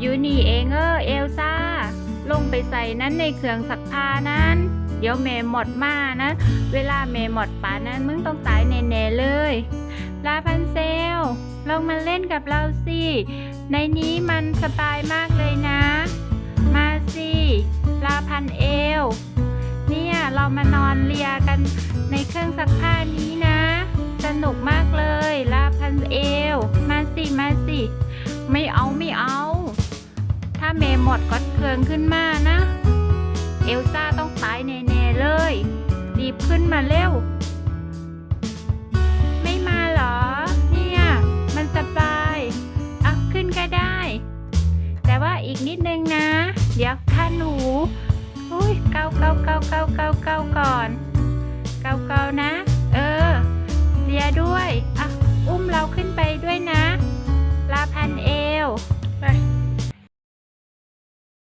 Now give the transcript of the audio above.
อยู่นี่เองเออเอลซ่า ลงไปใส่นั้นในเครื่องซักผ้านั้น เดี๋ยวเมย์หมดมานะ เวลาเมย์หมดป่านั้นมึงต้องตายแน่ๆเลยลาพันเซล ลงมาเล่นกับเราสิ ในนี้มันสบายมากเลยนะ มาสิลาพันเอล เนี่ยเรามานอนเลียกันในเครื่องซักผ้านี้นะ สนุกมากเลยลาพันเอล มาสิ มาสิ ไม่เอาไม่เอา เมย์หมดก็เครื่องขึ้นมานะ เอลซ่าต้องตายแน่ๆเลย รีบขึ้นมาเร็ว ไม่มาเหรอ เนี่ย มันสบายอะขึ้นก็ได้ แต่ว่าอีกนิดนึงนะ เดี๋ยวข้าหนูอุ้ยเกาเกาเกาเกาเกาเกาก่อน